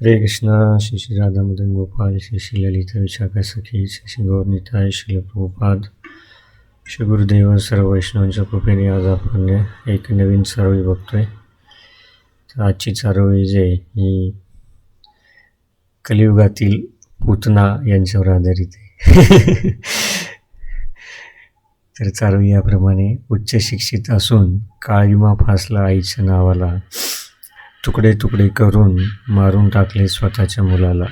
हरे कृष्णा श्री श्री राधा मदन गोपाल श्री श्री ललिता विशाखा सखी श्री श्री गौरनिताय श्री प्रभुपाद श्री गुरुदेव सर्व वैष्णवांच्या कृपेने आज आपण एक नवीन चारोळी बघतोय. तर आजची चारोळी जे ही कलियुगातील पुतना यांच्यावर आधारित आहे. तर चारोळी याप्रमाणे उच्च शिक्षित असून काळीमा फासला आईच्या नावाला तुकडे तुकडे करून मारून टाकले स्वतःच्या मुलाला.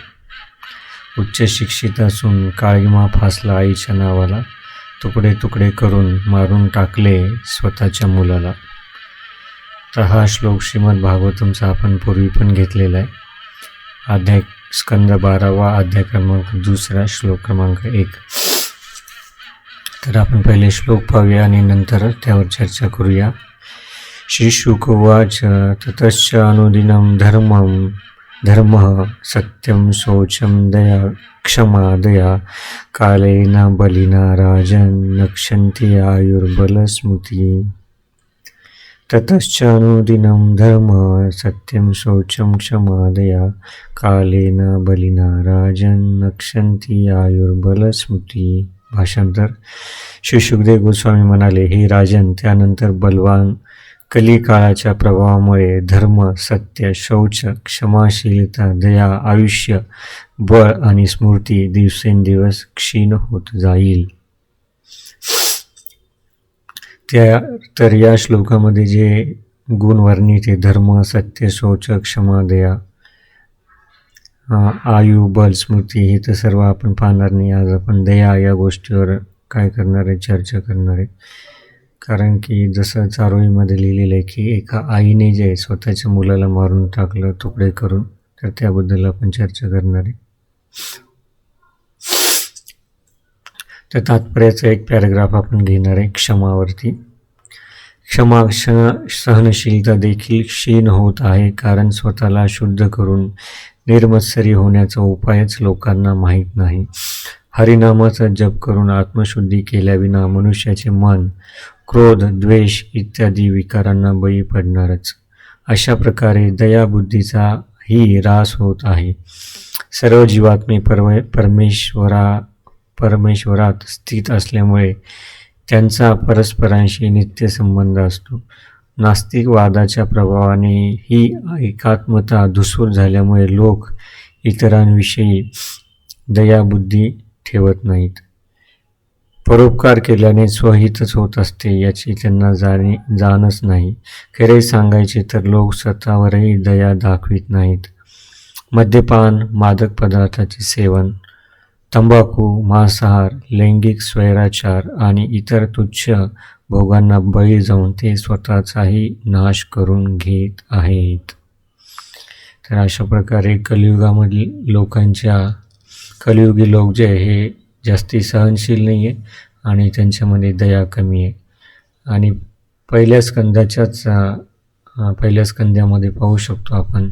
उच्च शिक्षित असून काळीमा फासला आईच्या नावाला. तुकडे तुकडे करून मारून टाकले स्वतःच्या मुलाला. तर हा श्लोक श्रीमद भागवतमचा आपण पूर्वी पण घेतलेला आहे. अध्याय स्कंद बारावा अध्याय क्रमांक दुसरा श्लोक क्रमांक एक. तर आपण पहिले श्लोक पाहूया आणि नंतर त्यावर चर्चा करूया. श्रीशुकुवाच ततश्च अनुदिनं धर्मं धर्मः सत्यं शौचं दया क्षमादया कालेन बलिना राजन् नक्षन्ति आयुर्बलस्मृती। ततश्च अनुदिनं धर्मः सत्यं शौचं क्षमादया कालेन बलिना राजन् नक्षन्ति आयुर्बलस्मृती। भाषांतर। श्री सुखदेव गोस्वामी म्हणाले हे राजन त्यानंतर बलवान कलिकाळाच्या प्रभावामुळे धर्म सत्य शौच क्षमाशीलता दया आयुष्य बळ आणि स्मृती दिवसेंदिवस क्षीण होत जाईल. त्या तर या श्लोकामध्ये जे गुण वर्णित आहे धर्म सत्य शौच क्षमा दया आयु बल स्मृती हे तर सर्व आपण पाहणार नाही. आज आपण दया या गोष्टीवर काय करणार आहे? चर्चा करणार आहे. कारण की जसं चारोळीमध्ये लिहिलेलं आहे की एका आईने जे स्वतःच्या मुलाला मारून टाकलं तुकडे करून तर त्याबद्दल आपण चर्चा करणार आहे. तर तात्पर्याचा एक पॅराग्राफ आपण घेणार आहे क्षमावरती. क्षमा क्ष सहनशीलता देखील क्षीण होत आहे कारण स्वतःला शुद्ध करून निर्मत्सरी होण्याचा उपायच लोकांना माहीत नाही. हरिनामाचा जप करून आत्मशुद्धी केल्याविना मनुष्याचे मन क्रोध द्वेष इत्यादी विकारांना बळी पडणारच. अशा प्रकारे दयाबुद्धीचा ही रास होत आहे. सर्व जीवात्मे परव परमेश्वरा परमेश्वरात स्थित असल्यामुळे त्यांचा परस्परांशी नित्य संबंध असतो. नास्तिकवादाच्या प्रभावाने ही एकात्मता धुसूर झाल्यामुळे लोक इतरांविषयी दयाबुद्धी ठेवत नाहीत. परोपकार केल्याने स्वहितच होत असते याची त्यांना जाणी जाणच नाही. खरे सांगायचे तर लोक स्वतःवरही दया दाखवित नाहीत. मद्यपान मादक पदार्थाचे सेवन तंबाखू मांसाहार लैंगिक स्वैराचार आणि इतर तुच्छ भोगांना बळी जाऊन ते स्वतःचाही नाश करून घेत आहेत. तर अशा प्रकारे कलियुगामधील लोकांच्या कलियुगी लोक जे आहे हे जास्ती सहनशील नाही आहे आणि त्यांच्यामध्ये दया कमी आहे. आणि पहिल्या स्कंदाच्याच पहिल्या स्कंद्यामध्ये पाहू शकतो आपण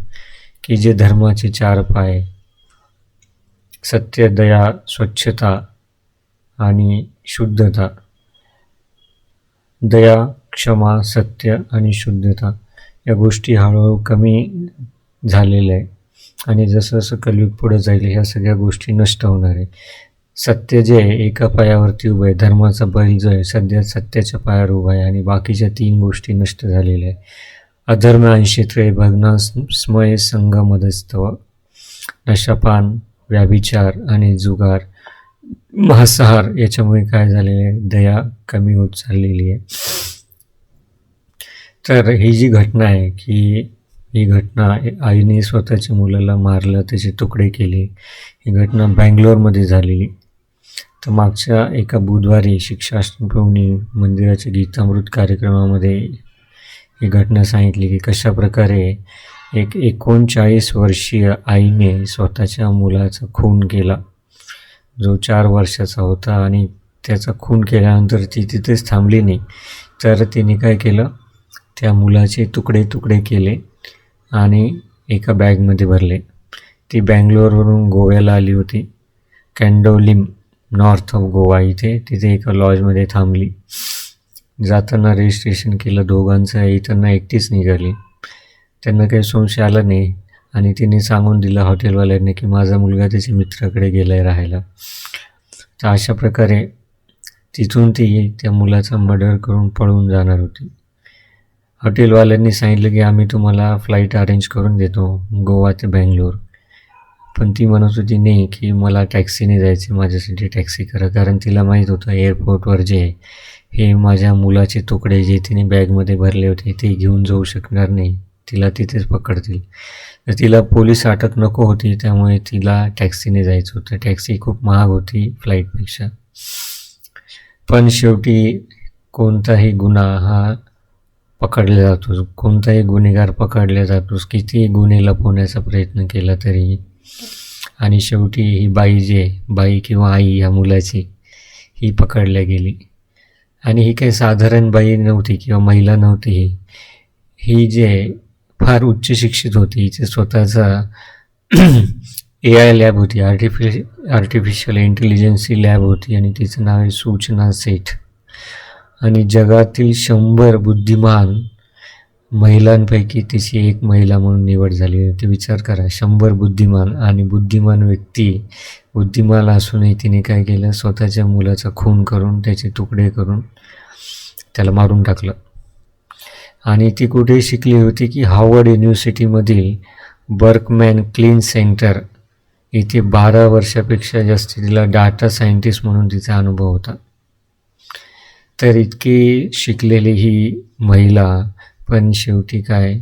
की जे धर्माचे चार पाय सत्य दया स्वच्छता आणि शुद्धता दया क्षमा सत्य आणि शुद्धता या गोष्टी हळूहळू कमी झालेल्या आहे आणि जसं जसं कलयुग पुढं जाईल ह्या सगळ्या गोष्टी नष्ट होणार आहे. सत्य जे आहे एका पायावरती उभं आहे. धर्माचा बैल जो आहे सध्या सत्याच्या पायावर उभा आहे आणि बाकीच्या तीन गोष्टी नष्ट झालेल्या आहे अधर्म ऐंशी भग्ना स्मय संगमदस्तव नशापान व्याभिचार आणि जुगार महासहार याच्यामुळे काय झालेलं आहे? दया कमी होत चाललेली आहे. तर ही जी घटना आहे की ही घटना आईने स्वतःच्या मुलाला मारलं त्याचे तुकडे केले. ही घटना बँगलोरमध्ये झालेली. तर मागच्या एका बुधवारी शिक्षाष्टमी मंदिराच्या गीतामृत कार्यक्रमामध्ये ही घटना सांगितली की कशा प्रकारे एक एकोणचाळीस वर्षीय आईने स्वतःच्या मुलाचा खून केला. जो चार वर्षाचा होता आणि त्याचा खून केल्यानंतर ती तिथेच थांबली नाही. तर तिने काय केलं? त्या मुलाचे तुकडे तुकडे केले. आणि एका बॅगमध्ये भरले. ती बँगलोरवरून गोव्याला आली होती. कॅन्डोलिम नॉर्थ ऑफ गोवा इथे तिथे एका लॉजमध्ये थांबली. जाताना रजिस्ट्रेशन केलं दोघांचं येताना एकटीच निघाली. त्यांना काही संशय आला नाही आणि तिने सांगून दिलं हॉटेलवाल्यांनी की माझा मुलगा त्याच्या मित्राकडे गेला आहे राहायला. तर अशा प्रकारे तिथून ती त्या मुलाचा मर्डर करून पळून जाणार होती. हॉटेलवाल्यांनी सांगितलं की आम्ही तुम्हाला फ्लाईट अरेंज करून देतो गोवा ते बँगलोर. पण ती म्हणत होती नाही की मला टॅक्सीने जायचे माझ्यासाठी टॅक्सी करा. कारण तिला माहीत होतं एअरपोर्टवर जे हे माझ्या मुलाचे तुकडे जे तिने बॅगमध्ये भरले होते ते घेऊन जाऊ शकणार नाही. तिला तिथेच पकडतील. तर तिला पोलीस अटक नको होती त्यामुळे तिला टॅक्सीने जायचं होतं. टॅक्सी खूप महाग होती फ्लाईटपेक्षा पण शेवटी कोणताही गुन्हा हा पकडला जातोस. कोणताही गुन्हेगार पकडला जातोस. कितीही गुन्हे लपवण्याचा प्रयत्न केला तरी. आणि शेवटी ही बाई जे बाई किंवा आई ह्या मुलाची ही पकडल्या गेली. आणि ही काही साधारण बाई नव्हती किंवा महिला नव्हती ही. ही जे फार उच्च शिक्षित होती हिचे स्वतःचा ए आय लॅब होती. आर्टिफि आर्टिफिशियल इंटेलिजन्सी लॅब होती. आणि तिचं नाव आहे सूचना सेठ. आणि जगातील शंभर बुद्धिमान महिलांपैकी तिची एक महिला म्हणून निवड झाली होती विचार करा. शंभर बुद्धिमान आणि बुद्धिमान व्यक्ती बुद्धिमान असूनही तिने काय केलं? स्वतःच्या मुलाचा खून करून त्याचे तुकडे करून त्याला मारून टाकलं. आणि ती कुठे शिकली होती की हार्वर्ड युनिव्हर्सिटीमधील बर्कमॅन क्लीन सेंटर इथे बारा वर्षापेक्षा जास्त तिला डाटा सायंटिस्ट म्हणून तिचा अनुभव होता. तर इतकी शिकलेली ही महिला पण शेवटी काय?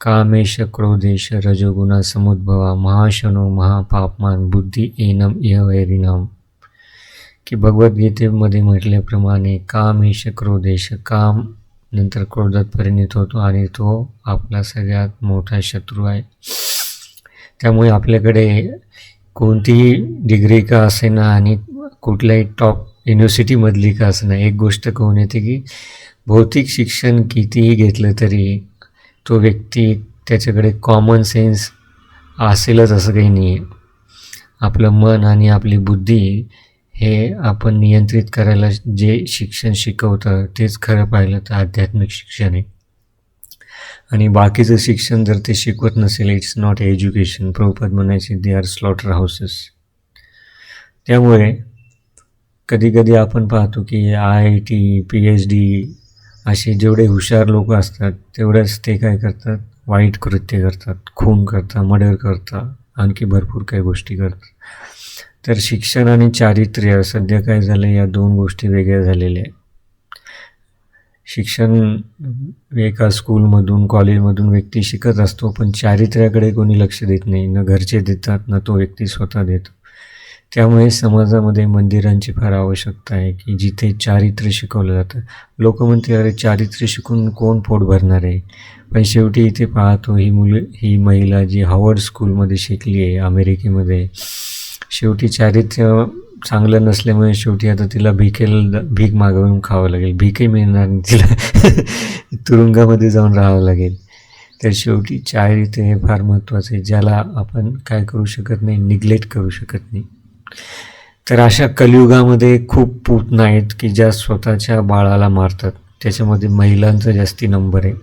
कामेश क्रोधेश रजोगुणा समुद्भवा महाशनो महापापमान बुद्धी एनम वैरिनाम की भगवद्गीतेमध्ये म्हटल्याप्रमाणे कामेश क्रोधेश काम नंतर क्रोधात परिणित होतो आणि तो आपला सगळ्यात मोठा शत्रू आहे. त्यामुळे आपल्याकडे कोणतीही डिग्री का असेना आणि कुठल्याही टॉप युनिव्हर्सिटीमधली का असना एक गोष्ट कहून येते की भौतिक शिक्षण कितीही घेतलं तरी तो व्यक्ती त्याच्याकडे कॉमन सेन्स असेलच असं काही नाही आहे आपलं मन आणि आपली बुद्धी हे आपण नियंत्रित करायला जे शिक्षण शिकवतं तेच खरं पाहिलं तर आध्यात्मिक शिक्षण आहे. आणि बाकीचं शिक्षण जर ते शिकवत नसेल इट्स नॉट एज्युकेशन प्रभुपद म्हणायचे दे आर स्लॉटर हाऊसेस त्यामुळे कधी कधी आपण पाहतो की I I T P H D असे जेवढे हुशार लोक असतात तेवढ्याच ते काय करतात? वाईट कृत्य करतात खून करतात मर्डर करतात आणखी भरपूर काही गोष्टी करतात. तर शिक्षण आणि चारित्र्य सध्या काय झालं या दोन गोष्टी वेगळ्या झालेल्या आहेत. शिक्षण एका स्कूलमधून कॉलेजमधून व्यक्ती शिकत असतो पण चारित्र्याकडे कोणी लक्ष देत नाही. न घरचे देतात न तो व्यक्ती स्वतः देतो. त्यामुळे समाजामध्ये मंदिरांची फार आवश्यकता आहे की जिथे चारित्र्य शिकवलं जातं. लोक म्हणते अरे चारित्र्य शिकून कोण पोट भरणार आहे? पण शेवटी इथे पाहतो ही मुलं ही महिला जी हावर्ड स्कूलमध्ये शिकली आहे अमेरिकेमध्ये शेवटी चारित्र्य चांगलं नसल्यामुळे शेवटी आता तिला भिकेला भीक मागवून खावं लागेल. भीकही मिळणार नाही तिला. तुरुंगामध्ये जाऊन राहावं लागेल. तर शेवटी चारित्र्य हे फार महत्त्वाचं आहे ज्याला आपण काय करू शकत नाही निग्लेक्ट करू शकत नाही. तर अशा कलियुगामध्ये खूप पूतना आहेत की ज्या स्वतःच्या बाळाला मारतात. त्याच्यामध्ये महिलांचा जास्ती नंबर आहे.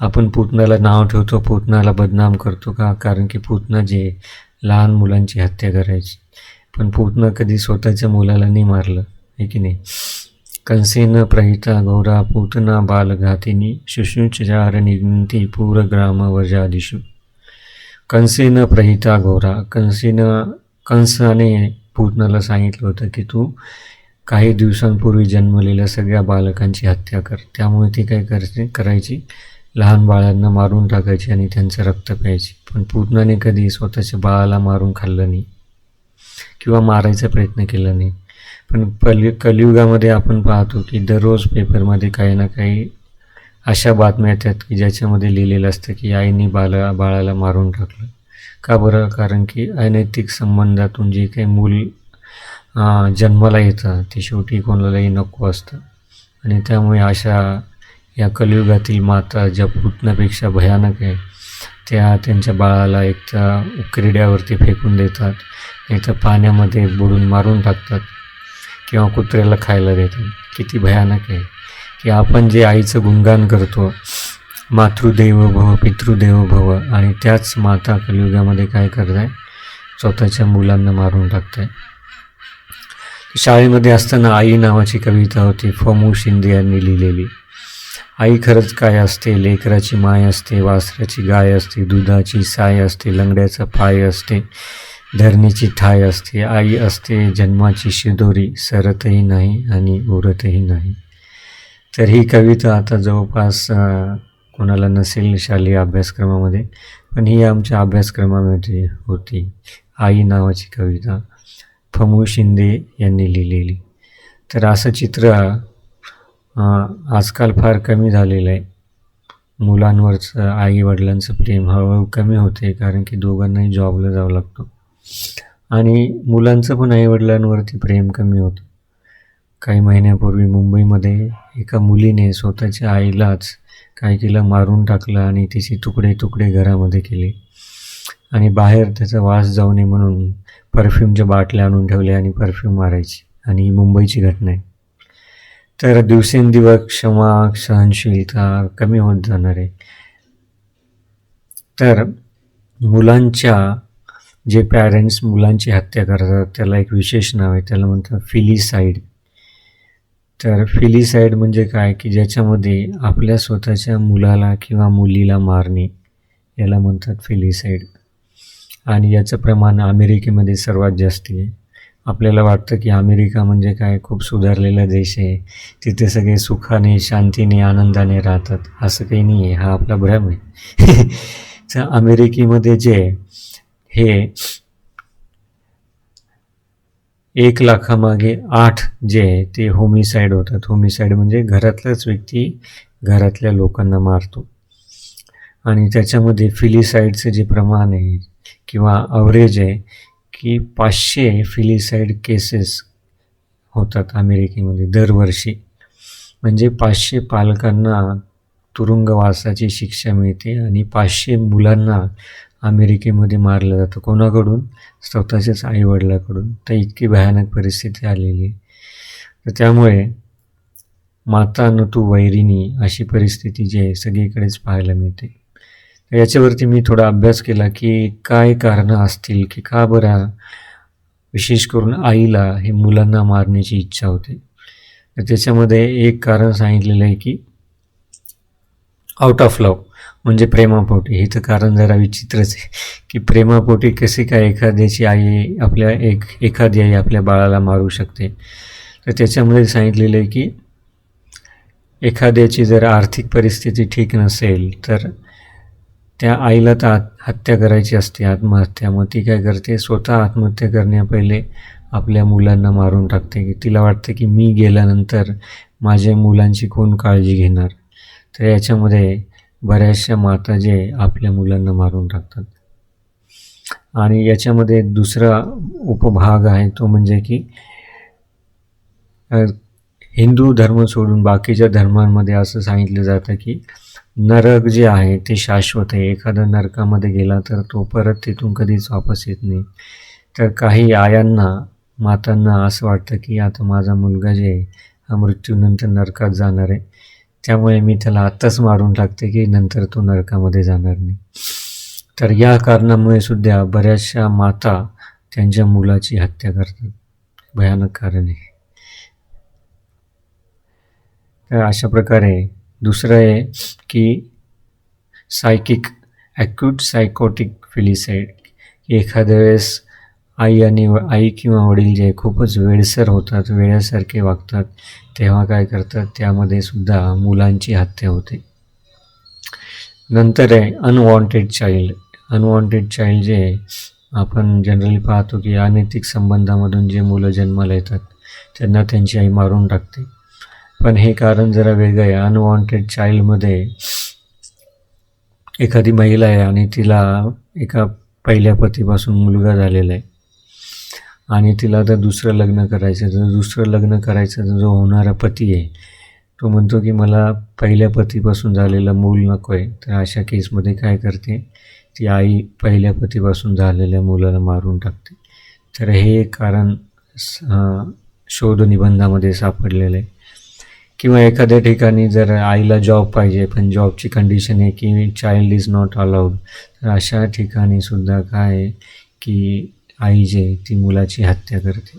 आपण पूतनाला नाव ठेवतो पूतनाला बदनाम करतो का? कारण की पूतना जे लहान मुलांची हत्या करायची. पण पुतणं कधी स्वतःच्या मुलाला नाही मारलं आहे की नाही? कंसेन प्रहिता गौरा पूतना बालघातिनी शुश्रुचार निघती पूरग्राम वजादिशू कंसेन प्रहिता गौरा कंसेन कंसाने पूतनाला सांगितलं होतं की तू काही दिवसांपूर्वी जन्मलेल्या सगळ्या बालकांची हत्या कर. त्यामुळे ती काय करते? करायची. लहान बाळांना मारून टाकायची आणि त्यांचं रक्त प्यायची. पण पूतनाने कधी स्वतःच्या बाळाला मारून खाल्लं नाही किंवा मारायचा प्रयत्न केला नाही. पण कलि कलियुगामध्ये आपण पाहतो की दररोज पेपरमध्ये काही ना काही अशा बातम्या येतात की ज्याच्यामध्ये लिहिलेलं असतं की आईने बाला बाळाला मारून टाकलं. का बरं? कारण की अनैतिक संबंधातून जे काही मूल जन्माला येतं ते शेवटी कोणालाही नको असतं. आणि त्यामुळे अशा या कलियुगातील माता ज्या पुतण्यापेक्षा भयानक आहे त्या त्यांच्या बाळाला एक तर उकरिड्यावरती फेकून देतात नाही तर पाण्यामध्ये बुडून मारून टाकतात किंवा कुत्र्याला खायला देतात. किती भयानक आहे की आपण जे आईचं गुणगान करतो मातृदेव भव पितृदेव भव आणि त्याच माता कलियुगामध्ये काय करत आहे स्वतःच्या मुलांना मारून टाकत आहे शाळेमध्ये असताना आई नावाची कविता होती फमू शिंदे यांनी लिहिलेली. आई खरंच काय असते? लेकराची माय असते वासराची गाय असते दुधाची साय असते लंगड्याचा पाय असते धरणीची ठाय असते आई असते जन्माची शिदोरी सरतही नाही आणि उरतही नाही. तर ही कविता आता जवळपास कोणाला नसेल शालेय अभ्यासक्रमामध्ये पण ही आमच्या अभ्यासक्रमामध्ये होती. आई नावाची कविता फमू शिंदे यांनी लिहिलेली. तर असं चित्र आजकाल फार कमी झालेलं आहे. मुलांवरचं आई वडिलांचं प्रेम हळूहळू कमी होते कारण की दोघांनाही जॉबला जावं लागतो. आणि मुलांचं पण आईवडिलांवरती प्रेम कमी होतं. काही महिन्यापूर्वी मुंबईमध्ये एका मुलीने स्वतःच्या आईलाच काय तिला मारून टाकलं आणि तिचे तुकडे तुकडे घरामध्ये केले. आणि बाहेर त्याचा वास जाऊ नये म्हणून परफ्यूमच्या बाटल्या आणून ठेवल्या आणि परफ्यूम मारायची. आणि ही मुंबईची घटना आहे. तर दिवसेंदिवस क्षमा सहनशीलता कमी होत जाणार आहे. तर मुलांच्या जे पॅरेंट्स मुलांची हत्या करतात त्याला एक विशेष नाव आहे. त्याला म्हणतात फिलिसाईड तर फिलिसाईड म्हणजे काय? की ज्याच्यामध्ये आपल्या स्वतःच्या मुलाला किंवा मुलीला मारणे याला म्हणतात फिलिसाईड आणि याचं प्रमाण अमेरिकेमध्ये सर्वात जास्त आहे. आपल्याला वाटतं की अमेरिका म्हणजे काय? खूप सुधारलेला देश आहे. तिथे सगळे सुखाने शांतीने आनंदाने राहतात. असं काही नाही आहे. हा आपला भ्रम आहे. तर अमेरिकेमध्ये जे हे एक लाखामागे आठ जे आहे ते होमिसाईड होतात. होमिसाईड म्हणजे घरातलाच व्यक्ती घरातल्या लोकांना मारतो. आणि त्याच्यामध्ये फिलिसाईडचं जे प्रमाण आहे किंवा अवरेज आहे की पाचशे फिलिसाईड केसेस होतात अमेरिकेमध्ये दरवर्षी. म्हणजे पाचशे पालकांना तुरुंगवासाची शिक्षा मिळते आणि पाचशे मुलांना अमेरिकेमध्ये मारलं जातं. कोणाकडून? स्वतःच्याच आईवडिलाकडून. तर इतकी भयानक परिस्थिती आलेली आहे. तर त्यामुळे माता नतू वैरिणी अशी परिस्थिती जी आहे सगळीकडेच पाहायला मिळते. तर याच्यावरती मी थोडा अभ्यास केला की काय कारणं असतील की का बरं विशेष करून आईला हे मुलांना मारण्याची इच्छा होते. तर त्याच्यामध्ये एक कारण सांगितलेलं आहे की आउट ऑफ लव म्हणजे प्रेमापोटी. हे तर कारण जरा विचित्रच आहे की प्रेमापोटी कसे काय एखाद्याची आई आपल्या एक एखादी आई आपल्या बाळाला मारू शकते. तर त्याच्यामध्ये सांगितलेलं आहे की एखाद्याची जर आर्थिक परिस्थिती ठीक नसेल तर त्या आईला तर हत्या करायची असते आत्महत्या. मग ती काय करते? स्वतः आत्महत्या करण्यापहिले आपल्या मुलांना मारून टाकते. की तिला वाटतं की मी गेल्यानंतर माझ्या मुलांची कोण काळजी घेणार? तर याच्यामध्ये बऱ्याचशा माता जे आपल्या मुलांना मारून टाकतात. आणि याच्यामध्ये दुसरा उपभाग आहे तो म्हणजे की हिंदू धर्म सोडून बाकीच्या धर्मांमध्ये असं सांगितलं जातं की नरक जे आहे ते शाश्वत आहे. एखादा नरकामध्ये गेला तर तो परत तिथून कधीच वापस येत नाही. तर काही आयांना मातांना असं वाटतं की आता माझा मुलगा जे आहे हा मृत्यूनंतर नरकात जाणार आहे. त्यामुळे मी त्याला आत्ताच मारून टाकते की नंतर तो नरकामध्ये जाणार नाही. तर या कारणामुळे सुद्धा बऱ्याचशा माता त्यांच्या मुलाची हत्या करतात. भयानक कारण आहे. तर अशा प्रकारे दुसरं आहे की सायकिक ॲक्यूट सायकोटिक फिलिसाईड एखाद्या वेळेस आई आणि आई किंवा वडील जे खूपच वेळसर होतात वेळासारखे वागतात तेव्हा काय करतात त्यामध्ये सुद्धा मुलांची हत्या होते. नंतर आहे अनवॉन्टेड चाइल्ड अनवॉन्टेड चाइल्ड जे आपण जनरली पाहतो की अनैतिक संबंधामधून जे मुलं जन्माला येतात त्यांना त्यांची आई मारून टाकते. पण हे कारण जरा वेगळं आहे. अनवॉन्टेड चाइल्डमध्ये एखादी महिला आहे आणि तिला एका पहिल्या पतीपासून मुलगा झालेला आहे. आणि तिला आता दुसरं लग्न करायचं तर दुसरं लग्न करायचं जो होणारा पती आहे तो म्हणतो की मला पहिल्या पतीपासून झालेलं मूल नको आहे. तर अशा केसमध्ये काय करते? ती आई पहिल्या पतीपासून झालेल्या मुलाला मारून टाकते. तर हे कारण शोध निबंधामध्ये सापडलेलं आहे. किंवा एखाद्या ठिकाणी जर आईला जॉब पाहिजे पण जॉबची कंडिशन आहे की चाइल्ड इज नॉट अलाउड तर अशा ठिकाणी सुद्धा काय आहे की आई जे आहे ती मुलाची हत्या करते.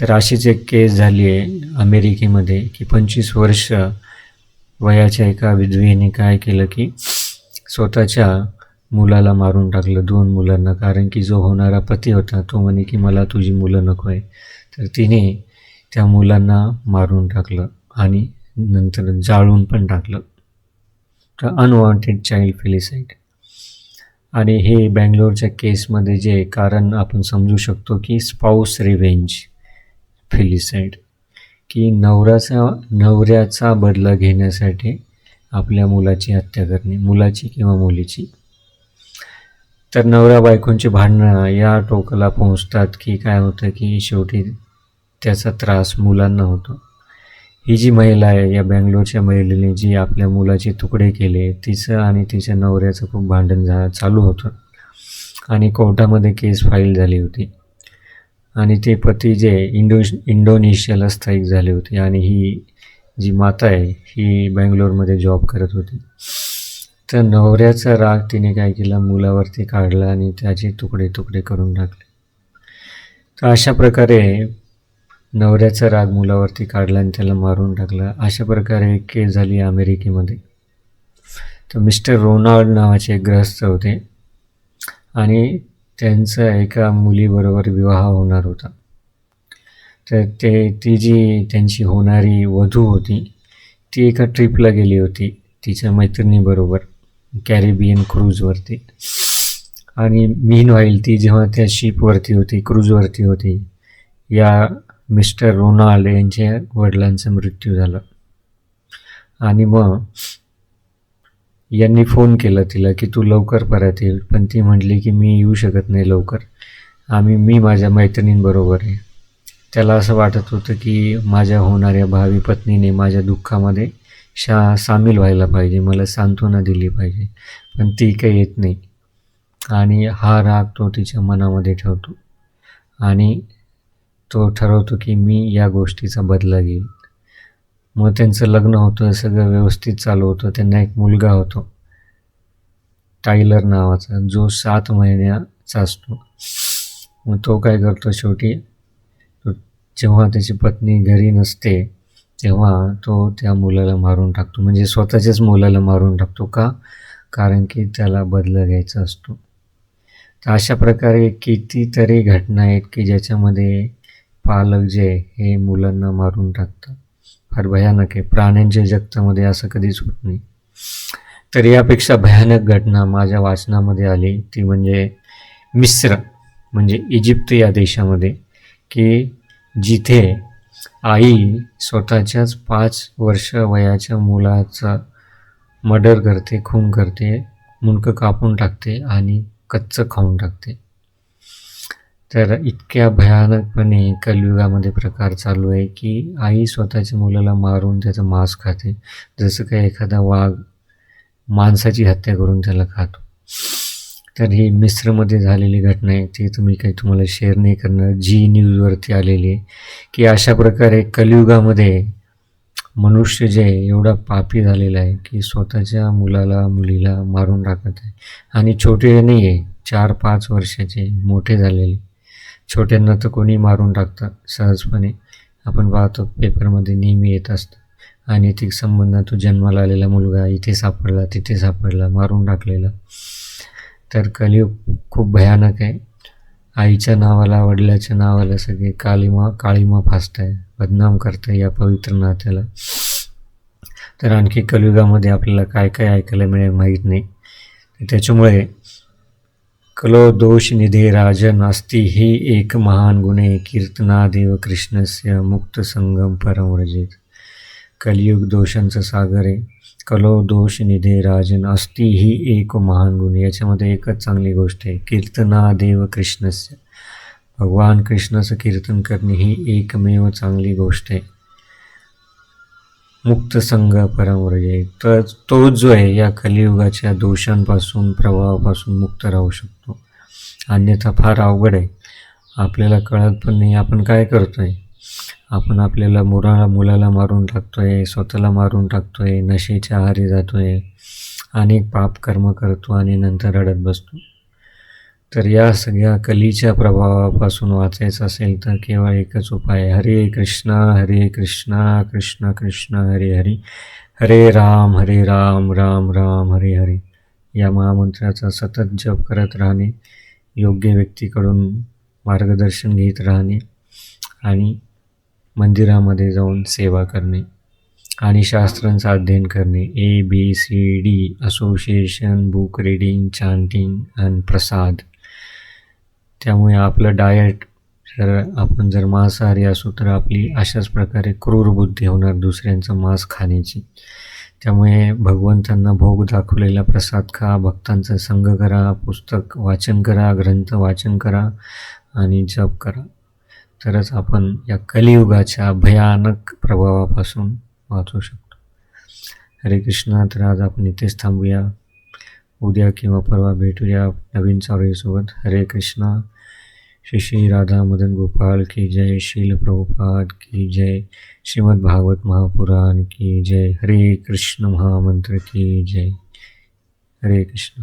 तर अशीच एक केस झाली आहे अमेरिकेमध्ये की पंचवीस वर्ष वयाच्या एका विधवीने काय केलं की स्वतःच्या मुलाला मारून टाकलं दोन मुलांना. कारण की जो होणारा पती होता तो म्हणे की मला तुझी मुलं नको आहे. तर तिने त्या मुलांना मारून टाकलं आणि नंतर जाळून पण टाकलं. तर अनवॉन्टेड चाइल्ड फिलिसाईट आणि हे बँगलोरच्या केसमध्ये जे कारण आपण समजू शकतो की स्पाऊस रिव्हेंज फिलिसाईड की नवऱ्याचा नवऱ्याचा बदला घेण्यासाठी आपल्या मुलाची हत्या करणे मुलाची किंवा मुलीची. तर नवऱ्या बायकोंची भांडणं या टोकाला पोहोचतात की काय होतं की शेवटी त्याचा त्रास मुलांना होतो. ही जी महिला आहे या बँगलोरच्या महिलेने जी आपल्या मुलाचे तुकडे केले तिचं आणि तिच्या नवऱ्याचं खूप भांडण झा चालू होतं. आणि कोर्टामध्ये केस फाईल झाली होती. आणि ते पती जे इंडो इंडोनेशियाला स्थायिक झाले होते आणि ही जी माता आहे ही बँगलोरमध्ये जॉब करत होती. तर नवऱ्याचा राग तिने काय केला? मुलावरती काढला आणि त्याचे तुकडे तुकडे करून टाकले. तर अशा प्रकारे नवऱ्याचा राग मुलावरती काढला आणि त्याला मारून टाकला. अशा प्रकारे केस झाली अमेरिकेमध्ये. तर मिस्टर रोनाल्ड नावाचे एक ग्रस्त होते. आणि त्यांचा एका मुलीबरोबर विवाह होणार होता. तर ते ती जी त्यांची होणारी वधू होती ती एका ट्रिपला गेली होती तिच्या मैत्रिणीबरोबर कॅरेबियन क्रूजवरती. आणि मीन व्हाईल ती जेव्हा त्या शिपवरती होती क्रूजवरती होती या मिस्टर रोनाल्ड यांच्या वडिलांचा मृत्यू झाला. आणि मग यांनी फोन केला तिला की तू लवकर परत येईल पण ती म्हटली की मी येऊ शकत नाही लवकर. आम्ही मी माझ्या मैत्रिणींबरोबर आहे. त्याला असं वाटत होतं की माझ्या होणाऱ्या भावी पत्नीने माझ्या दुःखामध्ये शा सामील व्हायला पाहिजे. मला सांत्वना दिली पाहिजे. पण ती काही येत नाही. आणि हा राग तो तिच्या मनामध्ये ठेवतो. आणि तो ठरवतो की मी या गोष्टीचा बदला घेईल मग त्यांचं लग्न होतं सगळं व्यवस्थित चालू होतं त्यांना एक मुलगा होतो. टायलर नावाचा जो सात महिन्याचा असतो. मग तो काय करतो शेवटी तो जेव्हा त्याची पत्नी घरी नसते तेव्हा तो त्या मुलाला मारून टाकतो. म्हणजे स्वतःच्याच मुलाला मारून टाकतो का? कारण की त्याला बदला घ्यायचा असतो. तर अशा प्रकारे कितीतरी घटना आहेत की ज्याच्यामध्ये पालक जे हे मुलांना मारून टाकतात. फार भयानक आहे. प्राण्यांच्या जगतामध्ये असं कधीच होत नाही. तर यापेक्षा भयानक घटना माझ्या वाचनामध्ये आली. ती म्हणजे मिस्र म्हणजे इजिप्त या देशामध्ये की जिथे आई स्वतःच्याच पाच वर्ष वयाच्या मुलाचा मर्डर करते खून करते मुंडकं कापून टाकते आणि कच्चं खाऊन टाकते. तर इतक्या भयानकपणे कलियुगामध्ये प्रकार चालू आहे की आई स्वतःच्या मुलाला मारून त्याचं मांस खाते. जसं काही एखादा वाघ माणसाची हत्या करून त्याला खातो. तर ही मिस्रमध्ये झालेली घटना आहे. ती तुम्ही काही तुम्हाला शेअर नाही करणार. जी न्यूजवरती आलेली आहे की अशा प्रकारे कलियुगामध्ये मनुष्य जे आहे एवढा पापी झालेला आहे की स्वतःच्या मुलाला मुलीला मारून टाकत आहे. आणि छोटे नाही आहे चार पाच वर्षाचे मोठे झालेले. छोट्यांना तर कोणी मारून टाकतं सहजपणे आपण पाहतो पेपरमध्ये नेहमी येत असतं. आणि ती संबंधात जन्माला आलेला मुलगा इथे सापडला तिथे सापडला मारून टाकलेला. तर कलियुग खूप भयानक आहे. आईच्या नावाला वडिलाच्या नावाला सगळे कालिमा काळीमा फासत आहे बदनाम करतं या पवित्र नात्याला. तर आणखी कलियुगामध्ये आपल्याला काय काय ऐकायला मिळेल माहीत नाही. त्याच्यामुळे कलो दोष निधे राजन अस्ति ही एक महान गुणे कीर्तनादेव कृष्णस्य मुक्त संगम परमरजित कलियुग दोषांचं सागर आहे कलो दोष निधे राजन अस्ति ही एक महान गुण याच्यामध्ये एकच चांगली गोष्ट आहे कीर्तनादेव कृष्णस्य। भगवान कृष्णाचं कीर्तन करणे ही एकमेव चांगली गोष्ट आहे. मुक्त संघ परमरजे तर तो जो आहे या कलियुगाच्या दोषांपासून प्रभावापासून मुक्त राहू शकतो. अन्यथा फार अवघड आहे. आपल्याला कळत पण नाही आपण काय करतो आहे आपण आपल्याला मुलाला मुलाला मारून टाकतो आहे स्वतःला मारून टाकतो आहे नशेच्या आहारी जातो आहे अनेक पाप कर्म करतो आणि नंतर रडत बसतो. तर या सगळ्या कलीच्या प्रभावापासून वाचायचं असेल तर केवळ एकच उपाय हरे कृष्णा हरे कृष्णा कृष्ण कृष्ण हरे हरी. हरे राम हरे राम राम राम हरे हरे. या महामंत्राचा सतत जप करत राहणे योग्य व्यक्तीकडून मार्गदर्शन घेत राहणे आणि मंदिरामध्ये जाऊन सेवा करणे आणि शास्त्रांचं अध्ययन करणे. A B C D association book reading chanting and प्रसाद त्यामुळे आपलं डायट जर आपण जर मांसाहारी असू तर आपली अशाच प्रकारे क्रूर बुद्धी होणार दुसऱ्यांचं मांस खाण्याची. त्यामुळे भगवंतांना भोग दाखवलेला प्रसाद खा भक्तांचा संग करा पुस्तक वाचन करा ग्रंथ वाचन करा आणि जप करा. तरच आपण या कलियुगाच्या भयानक प्रभावापासून वाचू शकतो. हरे कृष्णा तर आज आपण इथेच थांबूया. उद्या किंवा परवा भेटूया नवीन चावळीसोबत. हरे कृष्णा. श्री श्री राधा मदन गोपाल की जय. शील प्रभुपाद की जय. श्रीमद् भागवत महापुराण की जय. हरे कृष्ण महामंत्र की जय. हरे कृष्ण.